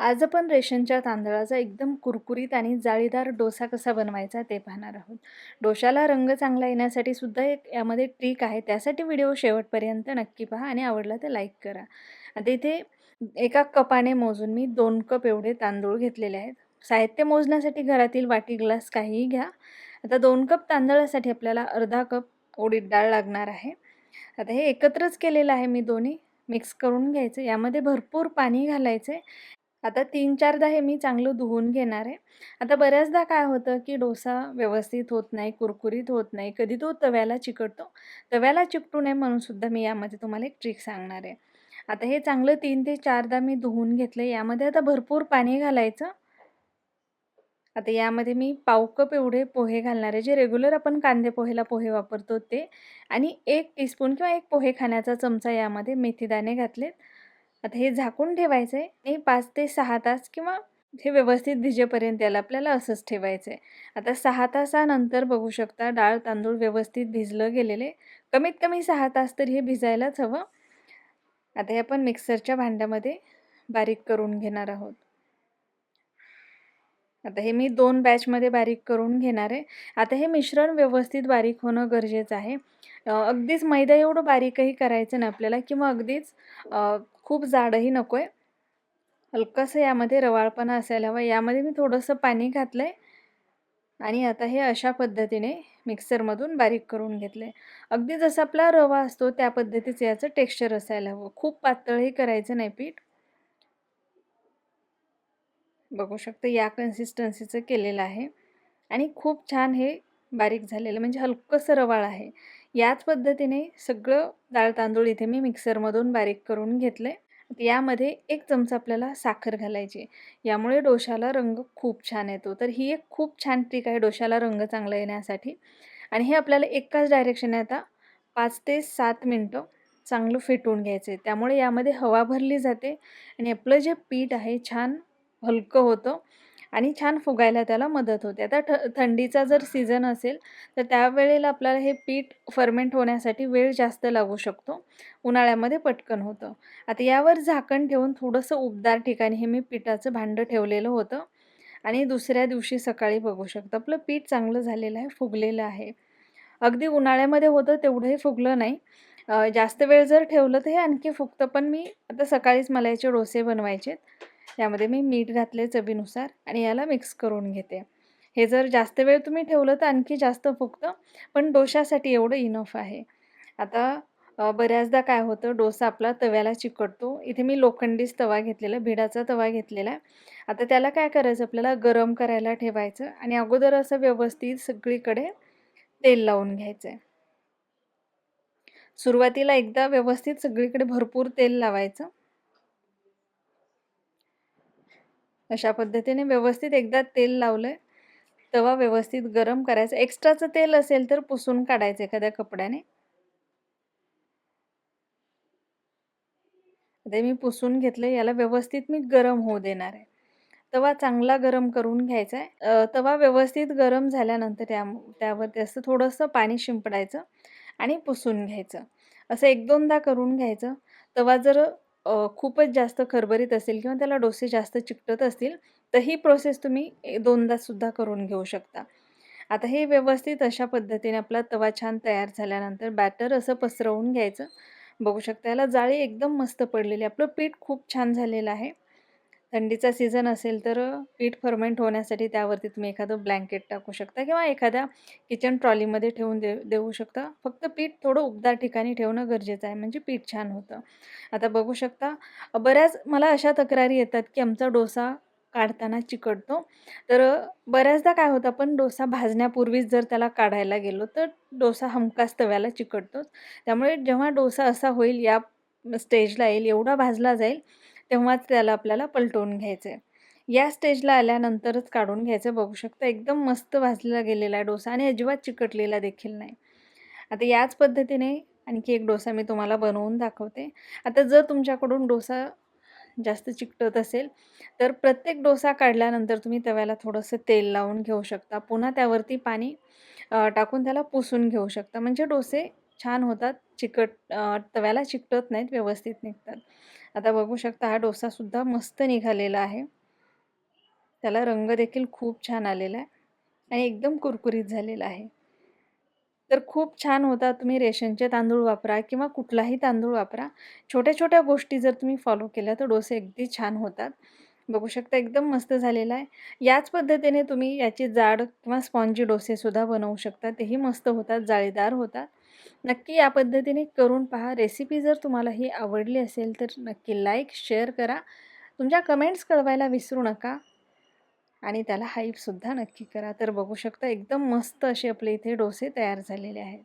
आज आपण रेशनच्या तांदळाचा एकदम कुरकुरीत आणि जाळीदार डोसा कसा बनवायचा ते पाहणार आहोत. डोशाला रंग चांगला येण्यासाठी सुद्धा एक यामध्ये ट्रिक आहे. त्यासाठी व्हिडिओ शेवटपर्यंत नक्की पहा आणि आवडला तर लाईक करा. आता इथे एका कपाने मोजून मी दोन कप एवढे तांदूळ घेतलेले आहेत. साहित्य मोजण्यासाठी घरातील वाटी ग्लास काहीही घ्या. आता दोन कप तांदळासाठी आपल्याला अर्धा कप उडीद डाळ लागणार आहे. आता हे एकत्रच केलेलं आहे मी दोन्ही. मिक्स करून घ्यायचं. यामध्ये भरपूर पाणी घालायचं आता तीन चारदा हे मी चांगलं धुवून घेणार आहे. आता बऱ्याचदा काय होतं की डोसा व्यवस्थित होत नाही कुरकुरीत होत नाही. कधी तो तव्याला चिकटतो. तव्याला चिकटू नये म्हणून सुद्धा मी यामध्ये तुम्हाला एक ट्रिक सांगणार आहे. आता हे चांगलं तीन ते चारदा मी धुवून घेतलं यामध्ये आता भरपूर पाणी घालायचं. आता यामध्ये मी पाव कप एवढे पोहे घालणार आहे. जे रेग्युलर आपण कांदे पोहेला पोहे वापरतो ते. आणि एक टीस्पून किंवा एक पोहे खाण्याचा चमचा यामध्ये मेथीदाणे घातलेत. आता हे झाकून ठेवायचं आहे. आणि पाच ते सहा तास किंवा हे व्यवस्थित भिजेपर्यंत याला आपल्याला असंच ठेवायचं आहे आता सहा तासानंतर बघू शकता डाळ तांदूळ व्यवस्थित भिजलं गेलेले. कमीत कमी सहा तास तरी हे भिजायलाच हवं. आता हे आपण मिक्सरच्या भांड्यामध्ये बारीक करून घेणार आहोत. आता हे मी दोन बॅचमध्ये बारीक करून घेणार आहे. आता हे मिश्रण व्यवस्थित बारीक होणं गरजेचं आहे. अगदीच मैदा एवढं बारीकही करायचं नाही आपल्याला किंवा अगदीच खूप जाडही नको आहे हलकंसं यामध्ये रवाळपणा असायला हवा. यामध्ये मी थोडंसं पाणी घातलं आहे आणि आता हे अशा पद्धतीने मिक्सरमधून बारीक करून घेतलं आहे अगदी जसं आपला रवा असतो त्या पद्धतीचं याचं टेक्स्चर असायला हवं. खूप पातळही करायचं नाही पीठ. बघू शकतो या कन्सिस्टन्सीचं केलेलं आहे. आणि खूप छान हे बारीक झालेलं म्हणजे हलकंसं रवाळ आहे. याच पद्धतीने सगळं डाळ तांदूळ इथे मी मिक्सरमधून बारीक करून घेतले यामध्ये एक चमचा आपल्याला साखर घालायची यामुळे डोशाला रंग खूप छान येतो. तर ही एक खूप छान ट्रिक आहे डोशाला रंग चांगला येण्यासाठी. आणि हे आपल्याला एकाच डायरेक्शनने आता पाच ते सात मिनटं चांगलं फेटून घ्यायचं आहे त्यामुळे यामध्ये हवा भरली जाते. आणि आपलं जे पीठ आहे छान हलकं होतं आणि छान फुगायला त्याला मदत होते. आता थ थंडीचा जर सीझन असेल तर त्यावेळेला आपल्याला हे पीठ फर्मेंट होण्यासाठी वेळ जास्त लागू शकतो. उन्हाळ्यामध्ये पटकन होतं. आता यावर झाकण ठेवून थोडंसं उबदार ठिकाणी हे मी पिठाचं भांडं ठेवलेलं होतं. आणि दुसऱ्या दिवशी सकाळी बघू शकतो. आपलं पीठ चांगलं झालेलं आहे फुगलेलं आहे. अगदी उन्हाळ्यामध्ये होतं तेवढंही फुगलं नाही. जास्त वेळ जर ठेवलं तर हे आणखी फुगतं. पण मी आता सकाळीच मला याचे डोसे बनवायचे यामध्ये मी मीठ घातले चवीनुसार आणि याला मिक्स करून घेते. हे जर जास्त वेळ तुम्ही ठेवलं तर आणखी जास्त फुगतं पण डोशासाठी एवढं इनफ आहे. आता बऱ्याचदा काय होतं डोसा आपला तव्याला चिकटतो. इथे मी लोखंडीच तवा घेतलेला भिडाचा तवा घेतलेला आहे. आता त्याला काय करायचं आपल्याला गरम करायला ठेवायचं आणि अगोदर असं व्यवस्थित सगळीकडे तेल लावून घ्यायचं आहे सुरुवातीला एकदा व्यवस्थित सगळीकडे भरपूर तेल लावायचं. अशा पद्धतीने व्यवस्थित एकदा तेल लावलं तवा व्यवस्थित गरम करायचा. एक्स्ट्राचं तेल असेल तर पुसून काढायचं एखाद्या कपड्याने. ते मी पुसून घेतलं याला व्यवस्थित मी गरम होऊ देणार आहे. तवा चांगला गरम करून घ्यायचा आहे तवा व्यवस्थित गरम झाल्यानंतर त्या त्यावरती असं थोडंसं पाणी शिंपडायचं आणि पुसून घ्यायचं. असं एक दोनदा करून घ्यायचं. तवा जर खूपच जास्त खरबरीत असेल किंवा त्याला डोसे जास्त चिकटत असतील तर ही प्रोसेस तुम्ही दोनदासुद्धा करून घेऊ शकता. आता हे व्यवस्थित अशा पद्धतीने आपला तवा छान तयार झाल्यानंतर बॅटर असं पसरवून घ्यायचं. बघू शकता याला जाळी एकदम मस्त पडलेली आपलं पीठ खूप छान झालेलं आहे. थंडीचा सीझन असेल तर पीठ फर्मेंट होण्यासाठी त्यावरती तुम्ही एखादं ब्लँकेट टाकू शकता किंवा एखाद्या किचन ट्रॉलीमध्ये ठेवून दे देऊ शकता. फक्त पीठ थोडं उबदार ठिकाणी ठेवणं गरजेचं आहे म्हणजे पीठ छान होतं. आता बघू शकता बऱ्याच मला अशा तक्रारी येतात की आमचा डोसा काढताना चिकटतो. तर बऱ्याचदा काय होतं आपण डोसा भाजण्यापूर्वीच जर त्याला काढायला गेलो तर डोसा हमखास तव्याला चिकटतोच. त्यामुळे जेव्हा डोसा असा होईल या स्टेजला येईल एवढा भाजला जाईल तेव्हाच त्याला आपल्याला पलटवून घ्यायचं आहे या स्टेजला आल्यानंतरच काढून घ्यायचं बघू शकता. एकदम मस्त भाजलेला गेलेला आहे डोसा आणि अजिबात चिकटलेला देखील नाही. आता याच पद्धतीने आणखी एक डोसा मी तुम्हाला बनवून दाखवते. आता जर तुमच्याकडून डोसा जास्त चिकटत असेल तर प्रत्येक डोसा काढल्यानंतर तुम्ही तव्याला थोडंसं तेल लावून घेऊ शकता. पुन्हा त्यावरती पाणी टाकून त्याला पुसून घेऊ शकता. म्हणजे डोसे छान होतात. चिकट तव्याला चिकटत नाहीत व्यवस्थित निघतात. आता बघू शकता हा डोसासुद्धा मस्त निघालेला आहे. त्याला रंग देखील खूप छान आलेला आहे आणि एकदम कुरकुरीत झालेला आहे. तर खूप छान होता तुम्ही रेशनचे तांदूळ वापरा किंवा कुठलाही तांदूळ वापरा. छोट्या छोट्या गोष्टी जर तुम्ही फॉलो केल्या तर डोसे अगदी छान होतात. बघू शकता एकदम मस्त झालेला आहे. याच पद्धतीने तुम्ही याची जाड किंवा स्पॉन्जी डोसेसुद्धा बनवू शकता. तेही मस्त होतात जाळीदार होतात. नक्की या पद्धतीने करून पहा. रेसिपी जर तुम्हाला ही आवडली असेल तर नक्की लाईक शेअर करा. तुमच्या कमेंट्स कळवायला विसरू नका. आणि त्याला हाईपसुद्धा नक्की करा. तर बघू शकता एकदम मस्त असे आपले इथे डोसे तयार झालेले आहेत.